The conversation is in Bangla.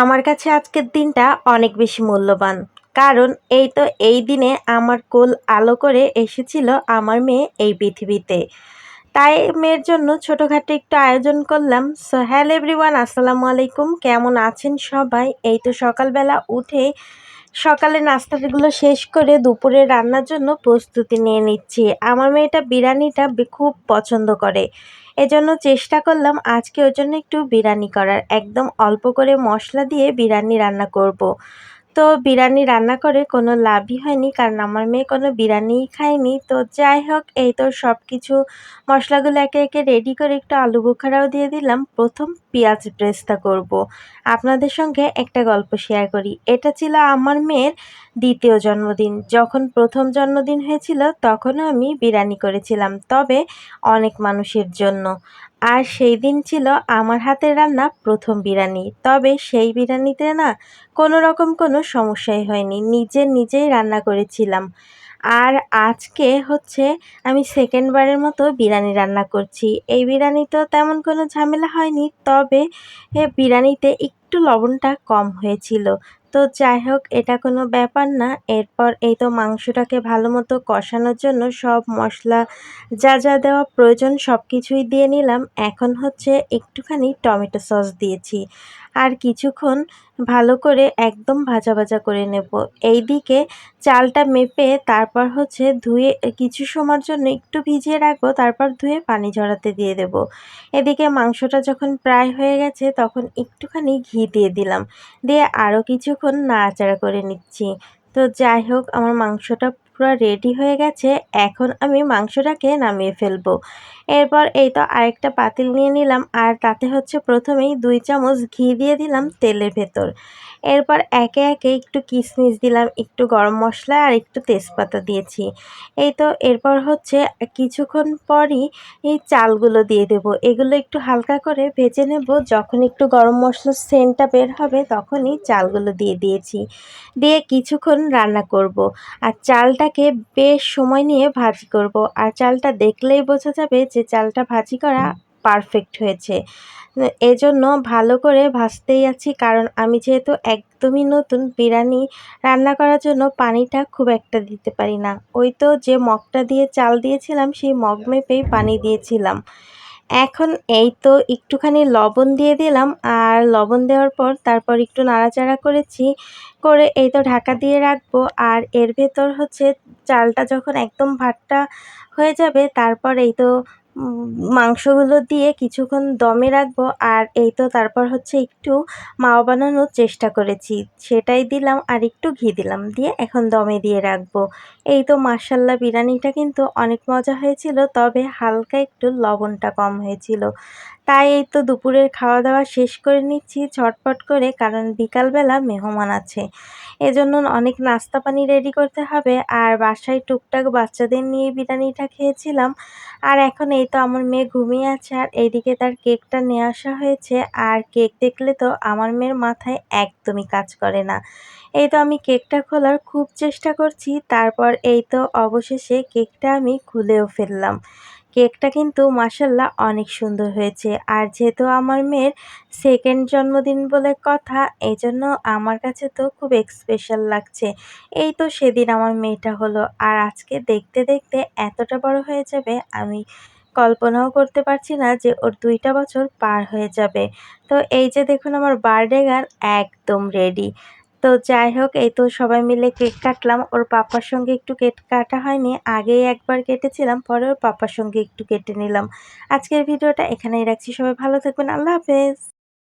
আমার কাছে আজকের দিনটা অনেক বেশি মূল্যবান। কারণ এই তো এই দিনে আমার কোল আলো করে এসেছিল আমার মেয়ে এই পৃথিবীতে। তাই মেয়ের জন্য ছোটোখাটো একটু আয়োজন করলাম। সো হ্যালো এভরিওয়ান আসসালামু আলাইকুম। কেমন আছেন সবাই? এই তো সকালবেলা উঠে সকালে নাস্তাগুলো শেষ করে দুপুরে রান্নার জন্য প্রস্তুতি নিয়ে নিচ্ছি। আমার মেয়েটা বিরিয়ানিটা খুব পছন্দ করে। এজন্য চেষ্টা করলাম আজকে ওর জন্য একটু বিরিয়ানি করার। একদম অল্প করে মশলা দিয়ে বিরিয়ানি রান্না করব। তো বিরিয়ানি রান্না করে কোনো লাভই হয়নি, কারণ আমার মেয়ে কোনো বিরিয়ানিই খায়নি। তো যাই হোক, এই তো সব কিছু মশলাগুলো একে একে রেডি করে একটু আলু বোখারাও দিয়ে দিলাম। প্রথম পেঁয়াজ ব্রেস্তা করব। আপনাদের সঙ্গে একটা গল্প শেয়ার করি। এটা ছিল আমার মেয়ের দ্বিতীয় জন্মদিন। যখন প্রথম জন্মদিন হয়েছিল, তখনও আমি বিরিয়ানি করেছিলাম। তবে অনেক মানুষের জন্য। আর সেই দিন ছিল আমার হাতের রান্না প্রথম বিরিয়ানি। তবে সেই বিরিয়ানিতে না কোনো রকম কোনো সমস্যাই হয়নি। নিজে নিজেই রান্না করেছিলাম। আর আজকে হচ্ছে আমি সেকেন্ডবারের মতো বিরিয়ানি রান্না করছি। এই বিরিয়ানিতেও তেমন কোনো ঝামেলা হয়নি, তবে বিরিয়ানিতে একটু লবণটা কম হয়েছিল। তো যাই হোক, এটা কোনো ব্যাপার না। এরপর এই তো মাংসটাকে ভালো মতো কষানোর জন্য সব মশলা, যা যা দেওয়া প্রয়োজন সব কিছুই দিয়ে নিলাম। এখন হচ্ছে একটুখানি টমেটো সস দিয়েছি। আর কিছুক্ষণ ভালো করে একদম ভাজা ভাজা করে নেব। এই দিকে চালটা মেপে তারপর হচ্ছে ধুয়ে কিছু সময়ের জন্য একটু ভিজিয়ে রাখব, তারপর ধুয়ে পানি ঝরাতে দিয়ে দেব। এদিকে মাংসটা যখন প্রায় হয়ে গেছে, তখন একটুখানি ঘি দিয়ে দিলাম। দিয়ে আরও কিছুক্ষণ নাড়াচাড়া করে নিচ্ছি। তো যাই হোক আমার মাংসটা পুরো রেডি হয়ে গেছে, এখন আমি মাংসটাকে নামিয়ে ফেলব। এরপর এই তো আরেকটা পাতিল নিয়ে নিলাম, আর তাতে হচ্ছে প্রথমেই দুই চামচ ঘি দিয়ে দিলাম তেলের ভেতর। এরপর একে একে একটু কিশমিশ দিলাম, একটু গরম মশলা আর একটু তেজপাতা দিয়েছি। এই তো এরপর হচ্ছে কিছুক্ষণ পরই এই চালগুলো দিয়ে দেব। এগুলো একটু হালকা করে ভেজে নেব, যখন একটু গরম মশলার সেন্টটা বের হবে তখনই চালগুলো দিয়ে দিয়েছি। দিয়ে কিছুক্ষণ রান্না করব। আর চালটাকে বেশ সময় নিয়ে ভাজি করব। আর চালটা দেখলেই বোঝা যাবে যে চালটা ভাজি করা পারফেক্ট হয়েছে। এজন্য ভালো করে ভাজতেই আছি, কারণ আমি যেহেতু একদমই নতুন বিরিয়ানি রান্না করার জন্য পানিটা খুব একটা দিতে পারি না। ওই তো যে মগটা দিয়ে চাল দিয়েছিলাম, সেই মগ মেপেই পানি দিয়েছিলাম। এখন এই তো একটুখানি লবণ দিয়ে দিলাম আর লবণ দেওয়ার পর তারপর একটু নাড়াচাড়া করেছি, করে এই তো ঢাকা দিয়ে রাখব। আর এর ভেতর হচ্ছে চালটা যখন একদম ভাতটা হয়ে যাবে, তারপর এই তো মাংসগুলো দিয়ে কিছুক্ষণ দমে রাখব। আর এই তো তারপর হচ্ছে একটু মাওয়া বানানোর চেষ্টা করেছি। সেটাই দিলাম আর একটু ঘি দিলাম দিয়ে এখন দমে দিয়ে রাখব। এই তো মার্শাল্লা বিরিয়ানিটা কিন্তু অনেক মজা হয়েছিল, তবে হালকা একটু লবণটা কম হয়েছিল। তাই এই তো দুপুরের খাওয়া দাওয়া শেষ করে নিচ্ছি ছটপট করে, কারণ বিকালবেলা মেহমান আছে। এজন্য অনেক নাস্তা পানি রেডি করতে হবে। আর বাসায় টুকটাক বাচ্চাদের নিয়ে বিরিয়ানিটা খেয়েছিলাম। আর এখন এই তো আমার মেয়ে ঘুমিয়ে আছে আর এইদিকে তার কেকটা নিয়ে আসা হয়েছে আর কেক দেখলে তো আমার মেয়ের মাথায় একদমই কাজ করে না। এই তো আমি কেকটা খোলার খুব চেষ্টা করছি, তারপর এই তো অবশেষে কেকটা আমি খুলেও ফেললাম। কেকটা কিন্তু মাসাল্লাহ অনেক সুন্দর হয়েছে আর যেহেতু আমার মেয়ের সেকেন্ড জন্মদিন বলে কথা এই জন্য আমার কাছে তো খুব স্পেশাল লাগছে। এই তো সেদিন আমার মেয়েটা হলো আর আজকে দেখতে দেখতে এতটা বড় হয়ে যাবে, আমি কল্পনাও করতে পারছি না যে ওর দুইটা বছর পার হয়ে যাবে। তো এই যে দেখুন আমার বার্থডে গান একদম রেডি তো যাই হোক, এই তো সবাই মিলে কেক কাটলাম। ওর পাপার সঙ্গে একটু কেক কাটা হয়নি, আগেই একবার কেটেছিলাম, পরে ওর পাপার সঙ্গে একটু কেটে নিলাম। আজকের ভিডিওটা এখানেই রাখছি। সবাই ভালো থাকবেন। আল্লাহ হাফেজ।